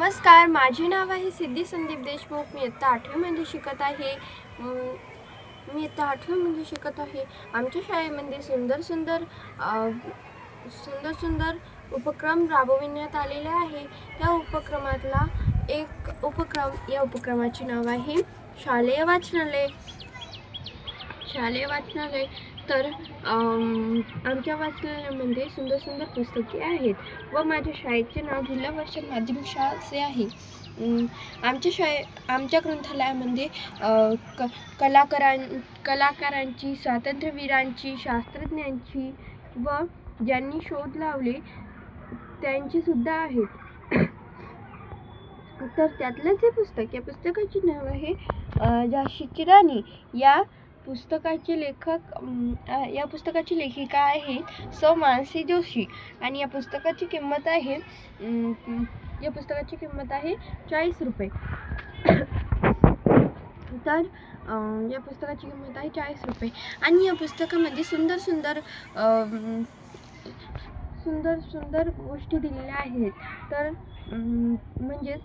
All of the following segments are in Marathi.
नमस्कार माझे नाव आहे सिद्धी संदीप देशमुख. मी इयत्ता आठवीमध्ये शिकत आहे. मी इयत्ता आठवीमध्ये शिकत आहे. आमच्या शाळेमध्ये सुंदर सुंदर सुंदर सुंदर उपक्रम राबविण्यात आलेले आहे. त्या उपक्रमातला एक उपक्रम या उपक्रमाचे नाव आहे शालेय वाचनालय. शालेय वाचनालय. तर आमच्या वाचनालयामध्ये सुंदर सुंदर पुस्तके आहेत व माझ्या शाळेचे नाव जिल्हा परिषद माध्यमिक शाळा असे आहे. आमच्या शाळे आमच्या ग्रंथालयामध्ये क कलाकारां कलाकारांची स्वातंत्र्यवीरांची शास्त्रज्ञांची व ज्यांनी शोध लावले त्यांचीसुद्धा आहेत. तर त्यातलंच हे पुस्तक या पुस्तकाचे नाव आहे झाशीची राणी. या पुस्तकाचे लेखक या पुस्तकाची लेखिका आहे स. मानसी जोशी. आणि या पुस्तकाची किंमत आहे या पुस्तकाची किंमत आहे चाळीस रुपये. तर या पुस्तकाची किंमत आहे चाळीस रुपये. आणि या पुस्तकामध्ये सुंदर सुंदर सुंदर सुंदर गोष्टी दिलेल्या आहेत. तर म्हणजेच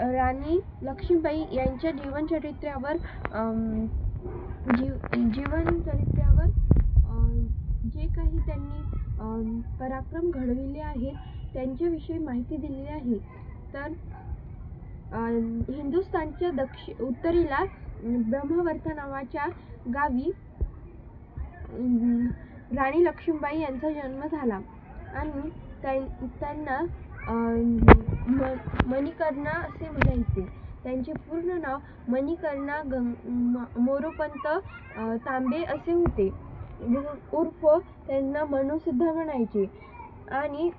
राणी लक्ष्मीबाई यांच्या जीवनचरित्रावर जीव जीवनचरित्रावर अम, जे काही त्यांनी पराक्रम घडविले आहेत त्यांच्याविषयी माहिती दिलेली आहे. तर हिंदुस्थानच्या दक्षि उत्तरेला अम, नावाच्या गावी राणी लक्ष्मीबाई यांचा जन्म झाला. आणि त्यां- त्यांना अम, म- मणिकर्णा असे म्हणायचे. त्यांचे पूर्ण नाव मणिकर्णा गंग मोरोपंत तांबे असे होते. उर्फ त्यांना मनूसुद्धा म्हणायचे. आणि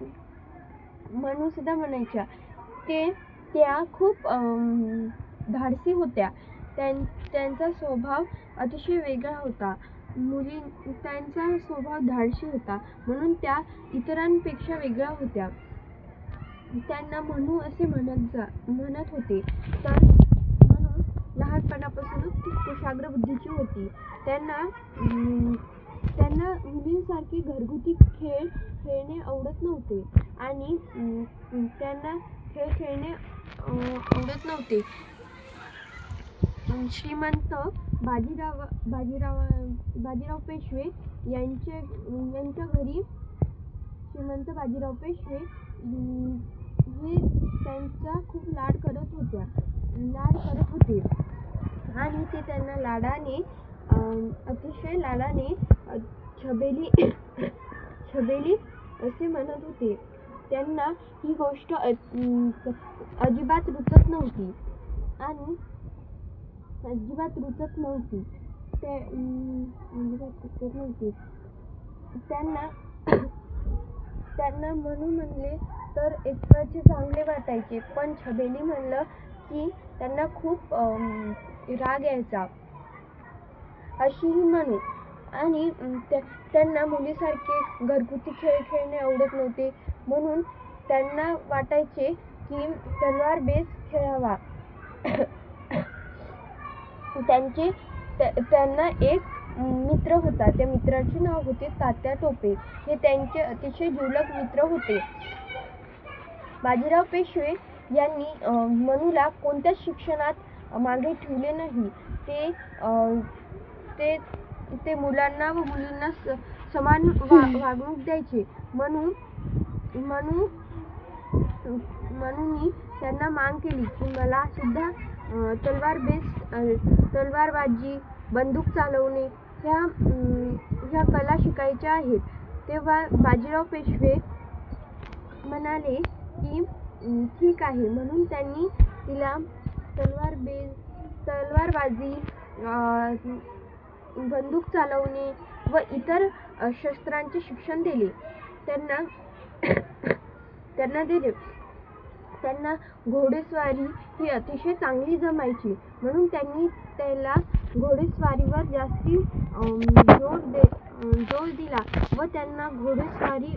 मनूसुद्धा म्हणायच्या. ते त्या खूप धाडसी होत्या. त्यां त्यांचा स्वभाव अतिशय वेगळा होता. मुली त्यांचा स्वभाव धाडसी होता. म्हणून त्या इतरांपेक्षा वेगळ्या होत्या. त्यांना म्हणू असे म्हणत जा म्हणत होते. तर म्हणून लहानपणापासूनच ती कुशाग्र बुद्धीची होती. त्यांना त्यांना मुलींसारखे घरगुती खेळ खेळणे आवडत नव्हते. आणि त्यांना खेळ खेळणे आवडत नव्हते. श्रीमंत बाजीराव बाजीराव बाजीराव पेशवे यांचे यांच्या घरी श्रीमंत बाजीराव पेशवे मी त्यांचा खूप लाड करत होत्या. लाड करत होते. आणि ते त्यांना लाडाने अतिशय लाडाने छबेली छबेली असे म्हणत होते. त्यांना ही गोष्ट अजिबात रुचत नव्हती. आणि अजिबात रुचत नव्हती. ते अजिबात रुचत नव्हती. त्यांना त्यांना म्हणून म्हणले तर एकप्रचे चांगले वाटायचे. पण छबेली म्हणलं की त्यांना खूप राग यायचा. अशीही म्हणू आणि त्यांना मुलीसारखे घरगुती खेळ खेळणे आवडत नव्हते. म्हणून त्यांना वाटायचे की तलवार बेस खेळावा. त्यांचे त्यांना एक मित्र होता. त्या मित्राचे नाव होते तात्या टोपे. हे त्यांचे अतिशय जिवलग मित्र होते. बाजीराव पेशवे यांनी मनूला कोणत्याच शिक्षणात मागे ठेवले नाही? ते ते ते मुलांना व मुलींना स- समान वा वागणूक द्यायचे. म्हणून म्हणून म्हणून त्यांना मांग केली की मला सुद्धा तलवार बेस तलवारबाजी बंदूक चालवणे ह्या ह्या कला शिकायच्या आहेत. तेव्हा बाजीराव पेशवे म्हणाले की ठीक आहे. म्हणून त्यांनी तिला तलवार बेज तलवारबाजी बंदूक चालवणे व इतर शस्त्रांचे शिक्षण दिले. त्यांना त्यांना दिले. त्यांना घोडेस्वारी ही अतिशय चांगली जमायची. म्हणून त्यांनी त्याला घोडेस्वारीवर जास्ती जोर दे जोर दिला व त्यांना घोडेस्वारी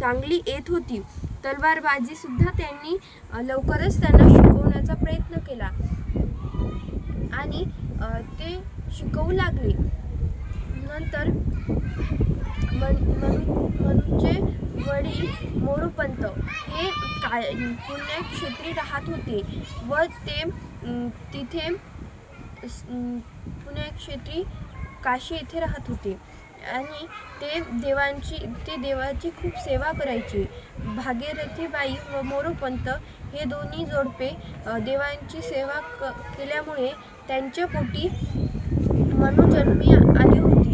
चांगली येत होती. तलवारबाजी सुद्धा त्यांनी लवकरच त्यांना शिकवण्याचा प्रयत्न केला. आणि ते शिकवू लागले. नंतर मन मनु मनुचे वडील मोरोपंत हे का पुण्यक्षेत्री राहत होते व ते तिथे पुण्यक्षेत्री काशी येथे राहत होते. आणि ते देवांची ते देवाची खूप सेवा करायचे. भागीरथीबाई व मोरोपंत हे दोन्ही जोडपे देवांची सेवा क केल्यामुळे त्यांच्या पोटी मनोजन्मी आली होती.